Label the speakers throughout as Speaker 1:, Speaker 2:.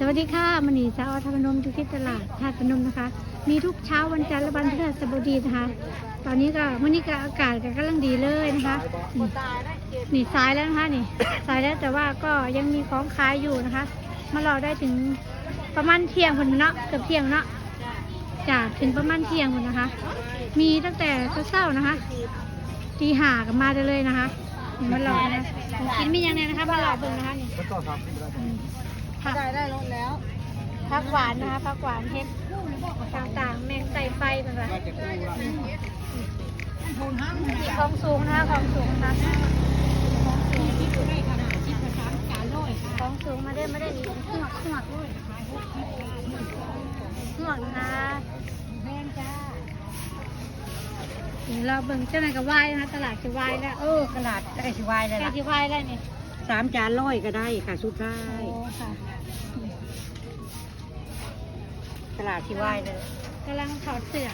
Speaker 1: สวัสดีค่ะมันนีสาวธรรมนมอยู่ที่ตลาดธาตุพนมนะคะ มีทุกเช้าวันจันทร์และวันพฤหัสบดีนะคะ ตอนนี้ก็วันนี้ก็อากาศก็กำลังดีเลยนะคะนี่นี่สายแล้วนะคะนี่ สายแล้วแต่ว่าก็ยังมีของขายอยู่นะคะ มารอได้ถึงประมาณเที่ยงคนเนาะเกือบเที่ยงเนาะจากถึงประมาณเที่ยงคนนะคะ มีตั้งแต่เช้าๆนะคะตีห่ากันมาได้เลยนะคะมารอนะกินไมีอย่างไรนะคะมารอเบิ่งนะคะนี่ อืมผัก
Speaker 2: ได้ได้ลดแล้ว
Speaker 1: ผักหวานนะคะผักหวานเห็ดต่างๆแมงไก่ไฟเป็นไรของสูงนะคะของสูงนะคะของสูงมาได้มาได้นี่หวกหวกหวกนะเดี๋ยวเราเบิ่งเจ้าหน่อยกับวายนะคะตลาดจะวายแล้วเออ
Speaker 2: ตลาดได้สิวายเลย
Speaker 1: ใกล้
Speaker 2: ล่ะ
Speaker 1: จะวายแล้วนี่
Speaker 2: สามจานร้อยก็ได้ค่ะสุดท้า
Speaker 1: โอ้
Speaker 2: ย ตลาดสิวายเลย
Speaker 1: กำลังถอดเสื้อ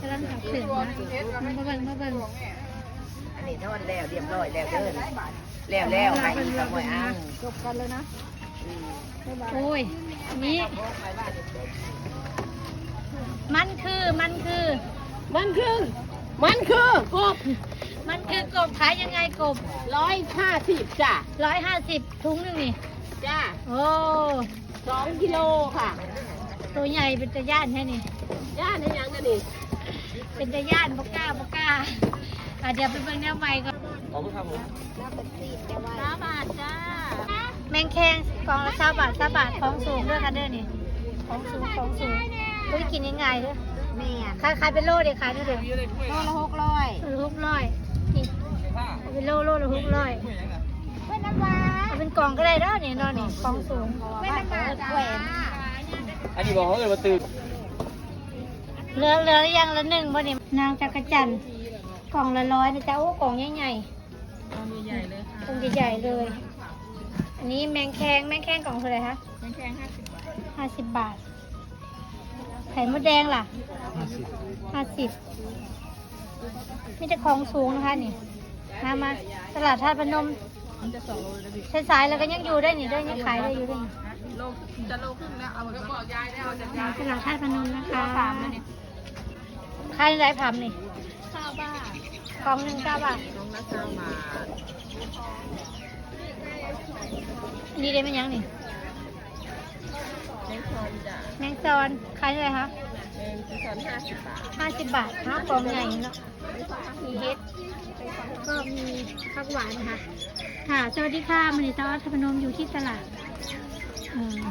Speaker 1: กำลังถอดเสื้อนะมาเบิ่งมาเบิ่ง
Speaker 3: อันนี้ทอดแล้วเรียบร้อยแล้วเด้อแล้วแล้วให้ขโมยอ้าง
Speaker 1: จบกันแล้วนะโอ้ยอันนี้มันคือมันคือ
Speaker 2: มันคือ มันคือกบ
Speaker 1: มันคือกบขายยังไงกบ
Speaker 2: ร้อยห้าสิบจ้ะ
Speaker 1: ร้อยห้าสิบถุงหนึงนี่
Speaker 2: จ้า
Speaker 1: โอ้
Speaker 2: สองกิโลค่ะ
Speaker 1: ตัวใหญ่เป็นตะย่านแค่นี่
Speaker 2: ย่าในยังกันดิ
Speaker 1: เป็นตะย่านบกล้าบกล้าอะเดี๋ยวไปเบิ่งแนวใหม่ก่อน
Speaker 3: ขอบคุณครับผม
Speaker 1: สาบาทจ้าแมงแคงกล่องละสาบาทสาบาทของสูงด้วยค่ะเด้อนี่ของสูงของสูงอุ้ยกินง่ายๆเด้อ
Speaker 2: แม่น
Speaker 1: ขายขายเป็นโลเดี๋ยวขายด้วยเด้อ
Speaker 2: โลละหกร้อย
Speaker 1: โลละหกร้อยนี่เอาเป็นโลโลละหกร้อย
Speaker 2: เป็นน้ำวา
Speaker 1: เอาเป็นกล่องก็ได้เด้อนี่นอนนี่ของสูง
Speaker 2: เป็นน้ำวาจ้า
Speaker 3: อันนี้บอกเขาเลยว่าตื่น
Speaker 1: เหลือเหลือหรือยังละหนึ่งบ่นี่นางจักรจันทร์กล่องละร้อยนะจ๊ะโอ้กล่องใหญ่ๆกล่องใหญ่ๆเลยกล่องใหญ่ๆเลย อันนี้แมงแคงแมงแคงกล่องเท่าไหร่คะแมงแคงห้าสิบบาทห้าสิบบาท ไข่มดแดงล่ะห้าสิบมีแต่ของสูงนะคะนี่มามาตลาดธาตุพนม สายๆแล้วก็ยังอยู่ได้นี่ได้ยังขายได้อยู่ได้นี่
Speaker 3: โลจะโลครึ่งแล้วเอามันก็บอกยายได้เอาจะ
Speaker 1: ตลาดธาตุพนมนะคะขายไรผัมนี่เก้าบาทกล่องหนึ่งเก้าบาท
Speaker 3: น้องนักข่าวมา
Speaker 1: อันนี่ได้ไหมยังนี่
Speaker 3: เล่นคอมจ้ะ
Speaker 1: แมงซอนขายเท่าไหร่คะ
Speaker 3: เองคือสอนห้าสิบบาท
Speaker 1: ห้าสิบบาทห้ากล่องใหญ่เนาะมีเฮ็ดก็มีผักหวานนะคะค่ะ สวัสดีค่ะมันนี้ตาธพนมอยู่ที่ตลาดเอ่อ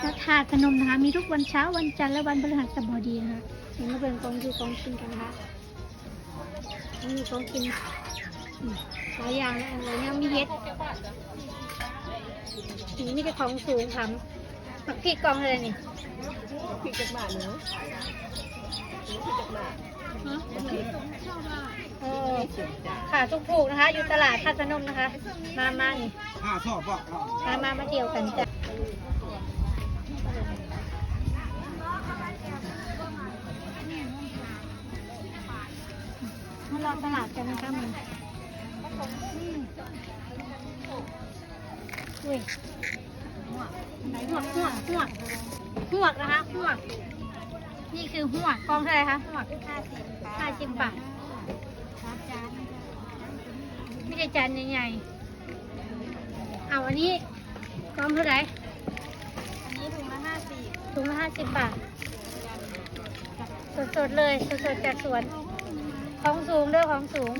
Speaker 1: พระธาตุพนมนะคะ มีทุกวันเช้าวันจันทร์และวันพฤหัสบดีนะคะเดี๋ยวมาเบิ่งกองดูกองกินกันนะคะมีกองกินหลายอย่างนะอะไรเนี่ยมีเฮ็ดนี่มีแต่ของสูงทำผัก พริกกองอะไรนี่
Speaker 3: พริกจักบาทเนาะพริกจักบาท
Speaker 1: ฮะเออค่ะถูกๆนะคะ อยู่ตลาดท่าตุพนมนะคะ มามานี่
Speaker 3: ห้าชอบป่ะ
Speaker 1: มามามาเที่ยวกันจ้ะมาลองตลาดกันนะคะมันอุ้ย หวกหวกหวกหวกหวกนะคะหวก นี่คือหวกกองเท่าไหร่คะหวกห้าสิบบาทไม่ได้จานใหญ่ๆเอาอันนี้กองเท่าไหร่
Speaker 2: อันนี้ถุงละห้าสิบ
Speaker 1: ถุงละห้าสิบบาท สดๆเลยสดๆจากสวน ของสูงเด้อของสูง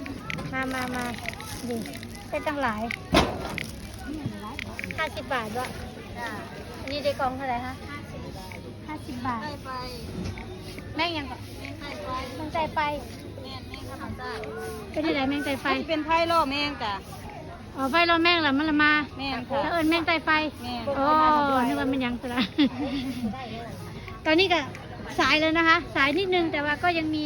Speaker 1: มามามาดิได้ตั้งหลายห้าสิบบาทด้วย
Speaker 2: จ้า
Speaker 1: อันนี้ได้กองเท่าไหร่คะห้าสิบบาท
Speaker 2: ให้ไป
Speaker 1: แม่งยังก็
Speaker 2: ให้ไป
Speaker 1: แม่งใจไฟ
Speaker 2: แม่นแม่ข้าวจ้า
Speaker 1: เป็นอะไรแม่งใจไฟ
Speaker 2: ไฟเป็นไพ่ล่อแมงจ้ะ
Speaker 1: อ๋อไฟเราแม่งละมันละมา
Speaker 2: แม่นค่ะ
Speaker 1: แล้วเอิญแม่งใจไฟ
Speaker 2: แม่น
Speaker 1: โอ้นึกว่ามันยังตัวละ ตอนนี้ก็สายแล้วนะคะ สายนิดนึงแต่ว่าก็ยังมี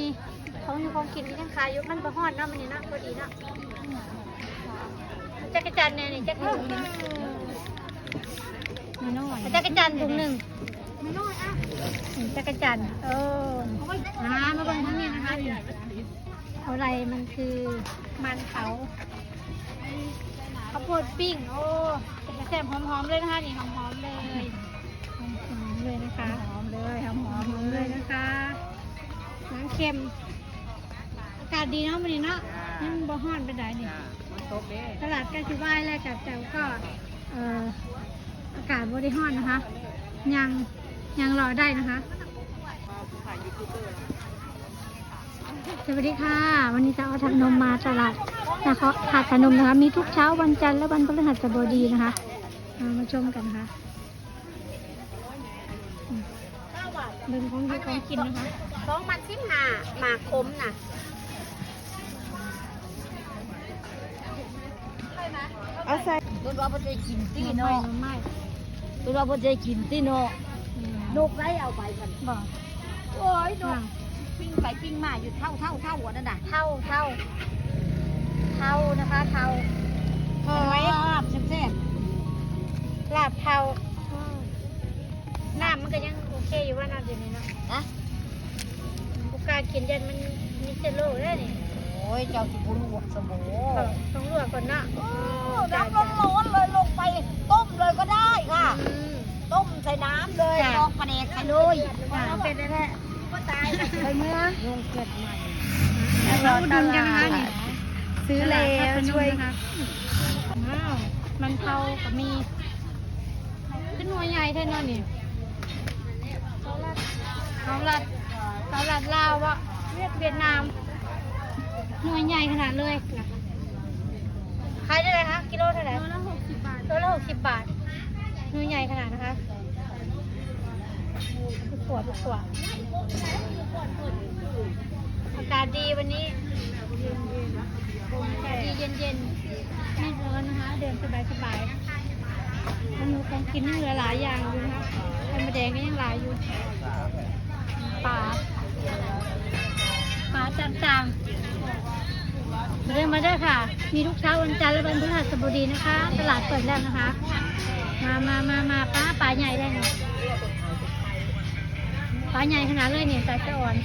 Speaker 1: ของอยู่ของกินมีทั้งขายอยู่มันประหอดเนาะมันนี่เนาะพอดีเนาะจักรจันทร์เนี่ยนี่จักรถุงหนึง
Speaker 2: ไม่ น้อย
Speaker 1: จักรจันทร์ถุงหนึ่งอืมจักรจันทร์เออมามาเบิ่งทั้งนี้นะคะนี่อะไรมันคือมันเขาข้าวโพดปิ้งโอ้เป็นแซ่บๆหอมๆเลยนะคะนี่หอมๆเลยหอมๆเลยนะคะ
Speaker 2: หอมเลยหอมหอม
Speaker 1: หอมๆเลยนะคะน้ำเค็มอากาศดีเนาะวันนี้เนาะยังบ่ฮ้อนไปไหนนี่
Speaker 3: มันตกเด้
Speaker 1: ตลาดใกล้สิว่ายแล้วกับแต่ก็เอ่อ อากาศบริห้อนนะคะ ยังยังรอได้นะคะสวัสดีค่ะ วันนี้จะเอาทำนมมาตลาดนะคะถาดขนมนะคะ มีทุกเช้าวันจันทร์และวันพฤหัสบดีนะคะมามาชมกันนะคะอืมเบิ่งของดีของกินนะคะ
Speaker 2: สองมันสิบห้าหมากคมน่ะ
Speaker 3: เอาใส่
Speaker 2: ตัวเราบ่ได้กินที่
Speaker 1: น่อไม้
Speaker 2: เนาะ
Speaker 1: หน่อไม้
Speaker 2: ตัวเราบ่ได้กินที่เนาะ
Speaker 1: อืม
Speaker 2: นกไรเอาไปกัน
Speaker 1: บอก
Speaker 2: โอ้ยน
Speaker 1: ก
Speaker 2: ปิ้งไปปิ้งมาอยู่เท่าเท่าเท่าหัวนั่นน่ะเท่าเท่าเท่านะคะเท่า
Speaker 1: หอยลา
Speaker 2: บแซ่บ
Speaker 1: ลาบเทาน้ำมันก็ยังโอเคอยู่ว่าน้ำเดี๋ยวนี้เนาะ
Speaker 2: นะ
Speaker 1: บุกากินยันมัน
Speaker 2: อ้ยเจ้าสิบุญหวกสมอ
Speaker 1: ก็ต้องลวกก่อนเนาะ
Speaker 2: โอ้น้ำร้อนๆเลยลงไป ต้มเลยก็ได้ค่ะ
Speaker 1: อืม
Speaker 2: ต้มใส่น้ำเลย
Speaker 1: จ้ะ
Speaker 2: ลองปลาแดกใส่เลย
Speaker 1: จ้ะ
Speaker 2: เป็นได้แท้ก็ตายไปเมื่อยุงเกิดใหม่
Speaker 1: เราอุดหนุนกันนะคะนี่
Speaker 2: ซื้อแล้วช่วย
Speaker 1: นะคะว้าวมันเทากับมีขึ้นหัวใหญ่แท่นอนนี่เขาลัดเขาลัดลาวอะเวียดเวียดนาม หน่วยใหญ่ขนาดเลยขายได้เลยคะกิโลเท่าไหร่โลละหกสิบบาทโลละหกสิบบาทหน่วยใหญ่ขนาดนะคะทุกขวดทุกขวดอากาศดีวันนี้อากาศดีเย็นๆไม่ร้อนนะคะ เดินสบายๆเมนูของกินยังเหลือหลายอย่างอยู่นะคะไข่มดแดงก็ยังหลายอยู่ปลา มาได้ค่ะ มีทุกเช้าวันจันทร์และวันพฤหัสบดีนะคะ ตลาดเปิดแล้วนะคะ มามามามาปลาปลาใหญ่ได้เลยปลาใหญ่ขนาดเลยเนี่ยสายสะอ่อน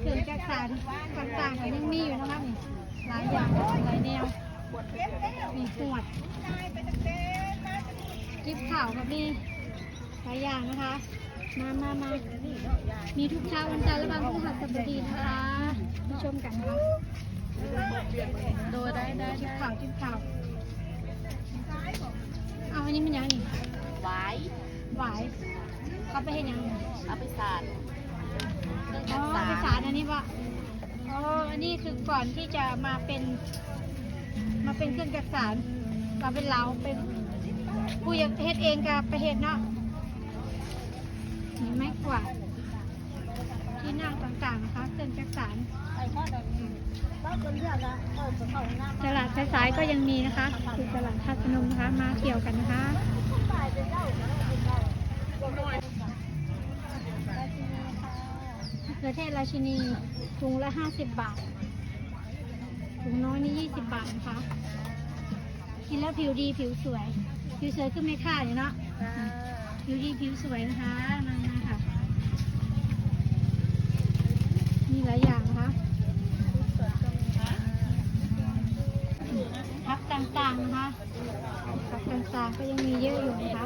Speaker 1: เครื่องจักสานต่างๆก็ยังมีอยู่นะคะนี่หลายอย่างหลายแนวมีขวด จิ๊บข่าวกับนี่หลายอย่างนะคะ มามามามีทุกเช้าวันจันทร์และวันพฤหัสบดีนะคะมาชมกันนะคะ
Speaker 2: โดยได้ได้
Speaker 1: จิ๊บข่าวจิ๊บข่าวเอาอันนี้มันยังนี่
Speaker 2: หวาย
Speaker 1: หวายเขาไปเห็นยังนี่
Speaker 2: เอาไปสาด
Speaker 1: อ๋อไปสารอันนี้ปะอ๋ออันนี้คือก่อนที่จะมาเป็น มาเป็นเครื่องจักสารเราเป็นเราเป็น ผู้อยากเฮ็ดเองกับไปเฮ็ดเนาะนี่ไม้กวาดที่นั่งต่างๆนะคะเครื่องจักสาร
Speaker 2: ไอ้ข้อดนี้ก็เป็นเรื่องลาหน้า
Speaker 1: ตลาดสายๆก็ยังมีนะคะคือตลาดท่าพนมนะคะมาเที่ยวกันนะคะมะเขือเทศราชินีถุงละห้าสิบบาทถุงน้อยนี่ยี่สิบบาทนะคะ กินแล้วผิวดีผิวสวย ผิวสวยขึ้นไม่ค่าเลยเนาะผิวดีผิวสวยนะคะมามาค่ะ มีหลายอย่างนะคะพักต่างๆนะคะพักต่างๆก็ยังมีเยอะอยู่นะคะ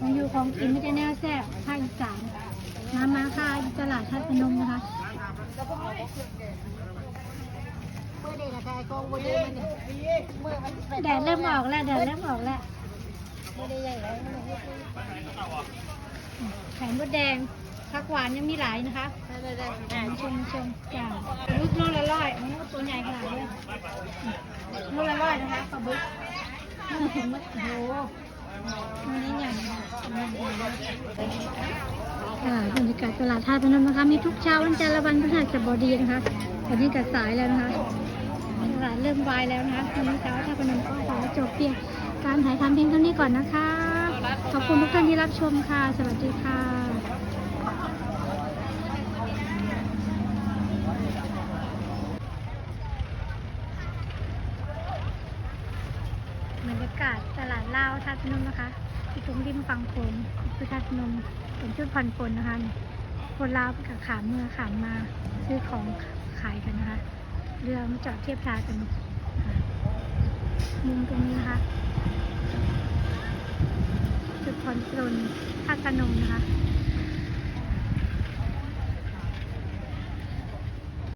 Speaker 1: มาอยู่ของกินไม่ใช่แน่แซ่บภาคอีสานมามาค่ะอยู่ตลาดทัดพนมนะคะ แดดเริ่มออกแล้วแดดเริ่มออกแล้ว
Speaker 2: ไม่ได้ใหญ่แล้ว
Speaker 1: ไข่มดแดงผักหวานยังมีหลายนะคะ
Speaker 2: ได้ได้ได้
Speaker 1: ชมชมจ้าลูกโลละร้อยโอ้ตัวใหญ่ขนาดนี้โลละร้อยนะคะปลาบึกโอ้โหมันนี้ใหญ่ค่ะบรรยากาศตลาดท่าพนมนะคะ มีทุกเช้าวันจันทร์และวันพฤหัสบดีนะคะตอนนี้กัดสายแล้วนะคะ เริ่มวายแล้วนะคะวันนี้เช้าท่าพนมก็ขอจบเพียงการถ่ายทำเพียงเท่านี้ก่อนนะคะ ขอบคุณทุกท่านที่รับชมค่ะ สวัสดีค่ะบรรยากาศตลาดเลาท่าพนมนะคะที่ตรงริมฝั่งโขงคือท่าตุพนมเป็นจุดผ่อนปลนนะคะคนลาวกับขามเมื่อขามมาซื้อของขายกันนะคะ เรือมาจอดเทียบท่ากันค่มุมตรงนี้นะคะจุดผ่อนปลนท่าตุพนมนะคะ